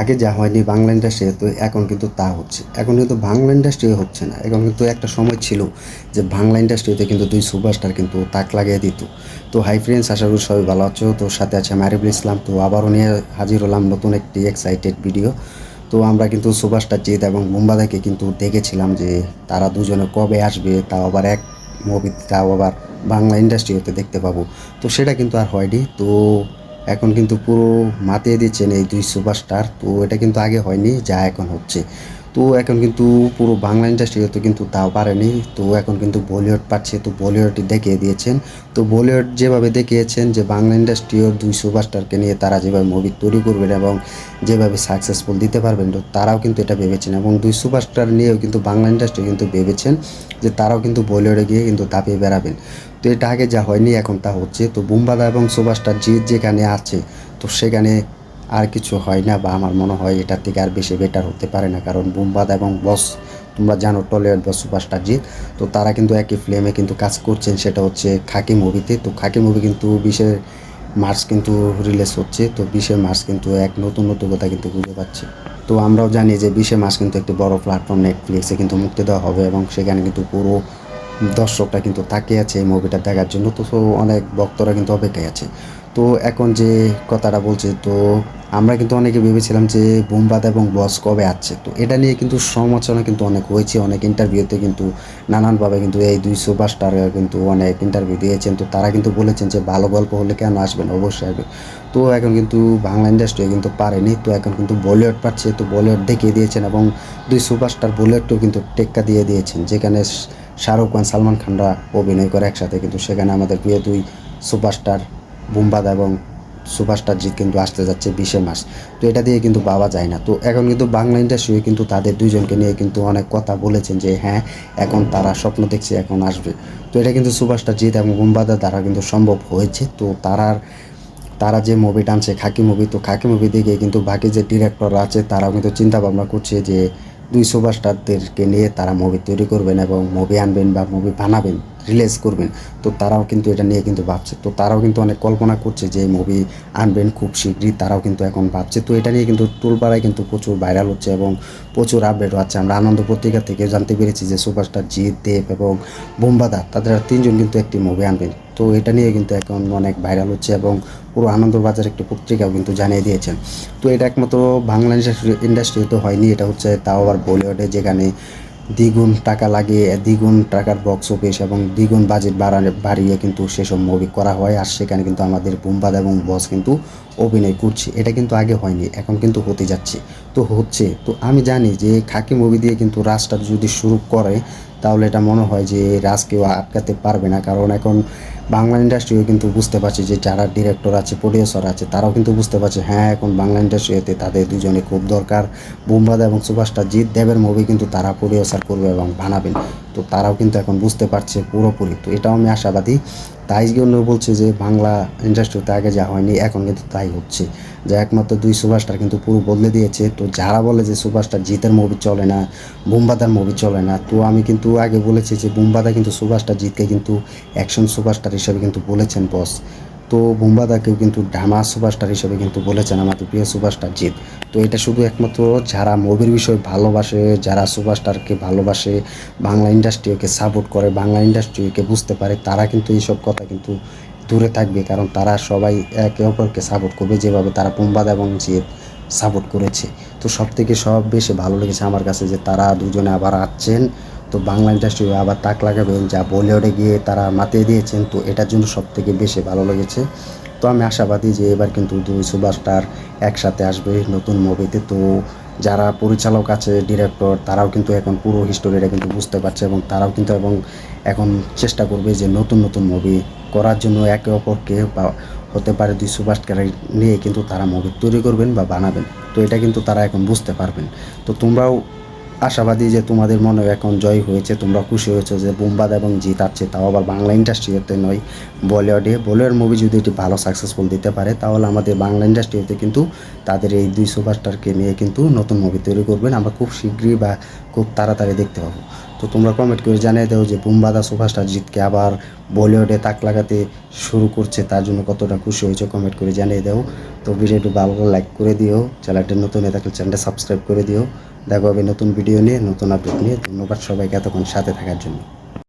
আগে যা হয়নি বাংলা ইন্ডাস্ট্রি তো এখন কিন্তু তা হচ্ছে। এখন কিন্তু বাংলা ইন্ডাস্ট্রি হচ্ছে না। এখন কিন্তু একটা সময় ছিল যে বাংলা ইন্ডাস্ট্রিতে কিন্তু দুই সুপারস্টার কিন্তু তাক লাগিয়ে দিত। তো হাই ফ্রেন্ডস আশা করি সবাই ভালো আছো। তো সাথে আছে আমি আরিফুল ইসলাম। তো আবারও নিয়ে হাজির হলাম নতুন একটি এক্সাইটেড ভিডিও তো আমরা কিন্তু সুপারস্টার জিৎ এবং মুম্বাদাকে কিন্তু দেখেছিলাম যে তারা দুজনে কবে আসবে, তাও আবার এক মুভি তাও আবার বাংলা ইন্ডাস্ট্রি হতে দেখতে পাবো। তো সেটা কিন্তু আর হয়নি। তো এখন কিন্তু পুরো মাতিয়ে দিচ্ছেন এই দুই সুপারস্টার। তো এটা কিন্তু আগে হয়নি, যা এখন হচ্ছে। তো এখন কিন্তু পুরো বাংলা ইন্ডাস্ট্রিতে কিন্তু তাও পারেনি। তো এখন কিন্তু বলিউড পাচ্ছে, তো বলিউডই দেখিয়ে দিয়েছেন। তো বলিউড যেভাবে দেখিয়েছেন যে বাংলা ইন্ডাস্ট্রিও দুই সুপারস্টারকে নিয়ে তারা যেভাবে মুভি তৈরি করবেন এবং যেভাবে সাকসেসফুল দিতে পারবেন, তো তারাও কিন্তু এটা ভেবেছেন। এবং দুই সুপারস্টার নিয়েও কিন্তু বাংলা ইন্ডাস্ট্রি কিন্তু ভেবেছেন যে তারাও কিন্তু বলিউডে গিয়ে কিন্তু দাপিয়ে বেড়াবেন। তো এটা আগে যা হয়নি, এখন তা হচ্ছে। তো বুম্বাদা এবং সুপারস্টার জিৎ যেখানে আছে, তো সেখানে আর কিছু হয় না বা আমার মনে হয় এটার থেকে আর বেশি বেটার হতে পারে না। কারণ বুম্বাদা এবং বস, তোমরা জানো টলিউড বা সুপারস্টার জিৎ তো তারা কিন্তু একই ফ্লেমে কিন্তু কাজ করছেন, সেটা হচ্ছে খাকি মুভিতে তো খাকি মুভি কিন্তু বিশে মার্চ কিন্তু রিলিজ হচ্ছে, তো বিশে মার্চ কিন্তু এক নতুন নতুনতা কিন্তু খুঁজে পাচ্ছে। তো আমরাও জানি যে বিশে মার্চ কিন্তু একটি বড় প্ল্যাটফর্ম নেটফ্লিক্সে কিন্তু মুক্তি দেওয়া হবে এবং সেখানে কিন্তু পুরো দর্শকরা কিন্তু তাকিয়ে আছে এই মুভিটা দেখার জন্য তো অনেক ভক্তরা কিন্তু অপেক্ষায় আছে। তো এখন যে কথাটা বলছে, তো আমরা কিন্তু অনেকে ভেবেছিলাম যে বুমবাদ এবং বস কবে আসছে। তো এটা নিয়ে কিন্তু সমালোচনা কিন্তু অনেক হয়েছে, অনেক ইন্টারভিউতে কিন্তু নানানভাবে কিন্তু এই দুই সুপারস্টার কিন্তু অনেক ইন্টারভিউ দিয়েছেন। তো তারা কিন্তু বলেছেন যে ভালো গল্প হলে কেন আসবেন? অবশ্যই আসবেন। তো এখন কিন্তু বাংলা ইন্ডাস্ট্রি কিন্তু পারেনি, তো এখন কিন্তু বলিউড পাচ্ছে, তো বলিউড দেখিয়ে দিয়েছেন এবং দুই সুপারস্টার বলিউডকেও কিন্তু টেক্কা দিয়ে দিয়েছেন। যেখানে শাহরুখ খান, সালমান খানরা অভিনয় করে একসাথে, কিন্তু সেখানে আমাদের প্রিয় দুই সুপারস্টার বুম্বাদ এবং সুপারস্টার কিন্তু আসতে যাচ্ছে বিশে মাস তো এটা দিয়ে কিন্তু পাওয়া যায় না। তো এখন কিন্তু বাংলা ইন্ডাস্ট্রি কিন্তু তাদের দুইজনকে নিয়ে কিন্তু অনেক কথা বলেছেন যে হ্যাঁ এখন তারা স্বপ্ন দেখছে, এখন আসবে। তো এটা কিন্তু সুপারস্টার এবং বুম্বাদার দ্বারা কিন্তু সম্ভব হয়েছে। তো তারার তারা যে মুভি টানছে, খাকি মুভি তো খাকি মুভি দেখে কিন্তু বাকি যে ডিরেক্টর আছে, তারাও কিন্তু চিন্তা ভাবনা করছে যে, দুই সুপারস্টারদেরকে নিয়ে তারা মুভি তৈরি করবেন এবং মুভি আনবেন বা মুভি বানাবেন। রিলিজ করবেন। তো তারাও কিন্তু এটা নিয়ে কিন্তু ভাবছে। তো তারাও কিন্তু অনেক কল্পনা করছে যে মুভি আনবেন খুব শীঘ্রই, তারাও কিন্তু এখন ভাবছে। তো এটা নিয়ে কিন্তু টুলপাড়ায় কিন্তু প্রচুর ভাইরাল হচ্ছে এবং প্রচুর আপডেট হচ্ছে। আমরা আনন্দ পত্রিকা থেকে জানতে পেরেছি যে সুপারস্টার জিৎ, দেব এবং বোম্বাদা, তাদের তিনজন কিন্তু একটি মুভি আনবেন। তো এটা নিয়ে কিন্তু এখন অনেক ভাইরাল হচ্ছে এবং পুরো আনন্দবাজার একটি পত্রিকাও কিন্তু জানিয়ে দিয়েছেন। তো এটা একমাত্র বাংলা ইন্ডাস্ট্রি তো হয়নি। এটা হচ্ছে তাও আবার বলিউডে যেখানে দ্বিগুণ টাকা লাগিয়ে, দ্বিগুণ টাকার বক্স অফিস এবং দ্বিগুণ বাজেট বাড়ানো বাড়িয়ে কিন্তু সেসব মুভি করা হয়। আর সেখানে কিন্তু আমাদের বুম্বাদ এবং বস কিন্তু অভিনয় করছে। এটা কিন্তু আগে হয়নি, এখন কিন্তু হতে যাচ্ছে। তো হচ্ছে, তো আমি জানি যে খাকি মুভি দিয়ে কিন্তু রাজটা যদি শুরু করে তাহলে এটা মনে হয় যে রাজ কেউ আটকাতে পারবে না। কারণ এখন বাংলা ইন্ডাস্ট্রিও কিন্তু বুঝতে পারছে যে যারা ডিরেক্টর আছে প্রডিউসার আছে, তারাও কিন্তু বুঝতে পারছে হ্যাঁ এখন বাংলা ইন্ডাস্ট্রিতে তাদের দুজনে খুব দরকার। বুম্বাদা এবং সুভাষটা জিৎ দেবের মুভি কিন্তু তারা প্রডিউসার করবে এবং বানাবেন। তো তারাও কিন্তু এখন বুঝতে পারছে পুরোপুরি। তো এটাও আমি আশাবাদী। তাই জন্য বলছে যে বাংলা ইন্ডাস্ট্রিতে আগে যা হয়নি, এখন কিন্তু তাই হচ্ছে। যে একমাত্র দুই সুপারস্টার কিন্তু পুরো বদলে দিয়েছে। তো যারা বলে যে সুপারস্টার জিতের মুভি চলে না, বুম্বাদার মুভি চলে না, তো আমি কিন্তু আগে বলেছি যে বুম্বাদা কিন্তু সুপারস্টার জিতকে কিন্তু অ্যাকশন সুপারস্টার হিসেবে কিন্তু বলেছেন বস তো বুম্বাদাকেও কিন্তু ড্রামা সুপারস্টার হিসেবে কিন্তু বলেছেন আমাদের প্রিয় সুপারস্টার জিৎ। তো এটা শুধু একমাত্র যারা মুভির বিষয়ে ভালোবাসে, যারা সুপারস্টারকে ভালোবাসে, বাংলা ইন্ডাস্ট্রিকে সাপোর্ট করে, বাংলা ইন্ডাস্ট্রিকে বুঝতে পারে, তারা কিন্তু এইসব কথা কিন্তু দূরে থাকবে, কারণ তারা সবাই একে অপরকে সাপোর্ট করবে, যেভাবে তারা বুম্বাদ এবং জিৎ সাপোর্ট করেছে। তো সব থেকে সব বেশি ভালো লেগেছে আমার কাছে যে তারা দুজনে আবার আসছেন। তো বাংলা ইন্ডাস্ট্রি আবার তাক লাগাবেন, যা বলিউডে গিয়ে তারা মাতিয়ে দিয়েছেন, তো এটার জন্য সব থেকে বেশি ভালো লেগেছে। তো আমি আশাবাদী যে এবার কিন্তু দুই সুপারস্টার একসাথে আসবে নতুন মুভিতে। তো যারা পরিচালক আছে, ডিরেক্টর, তারাও কিন্তু এখন পুরো হিস্টোরিটা কিন্তু বুঝতে পারছে এবং তারাও কিন্তু এবং এখন চেষ্টা করবে যে নতুন নতুন মুভি করার জন্য একে অপরকে বা হতে পারে দুই সুপারস্টার নিয়ে কিন্তু তারা মুভি তৈরি করবেন বা বানাবেন। তো এটা কিন্তু তারা এখন বুঝতে পারবেন। তো তোমরাও আশাবাদী যে তোমাদের মনেও এখন জয় হয়েছে, তোমরা খুশি হয়েছো যে বোম্বাদ এবং জিত আছে, তাও আবার বাংলা ইন্ডাস্ট্রিতে নয়, বলিউডে। বলিউড মুভি যদি এটি ভালো সাকসেসফুল দিতে পারে, তাহলে আমাদের বাংলা ইন্ডাস্ট্রিতে কিন্তু তাদের এই দুই সুপারস্টারকে নিয়ে কিন্তু নতুন মুভি তৈরি করবেন। আমরা খুব শীঘ্রই বা খুব তাড়াতাড়ি দেখতে পাবো। তো তোমরা কমেন্ট করে জানিয়ে দাও যে বুম্বাদা সুপারস্টার জিতকে আবার বলিউডে তাক লাগাতে শুরু করছে, তার জন্য কতটা খুশি হয়েছে কমেন্ট করে জানিয়ে দাও। তো ভিডিওটি ভালো লাইক করে দিও, চ্যানেলটি নতুন থাকলে চ্যানেলটা সাবস্ক্রাইব করে দিও। দেখা হবে নতুন ভিডিও নিয়ে নতুন আপডেট নিয়ে ধন্যবাদ সবাইকে এতক্ষণ সাথে থাকার জন্য।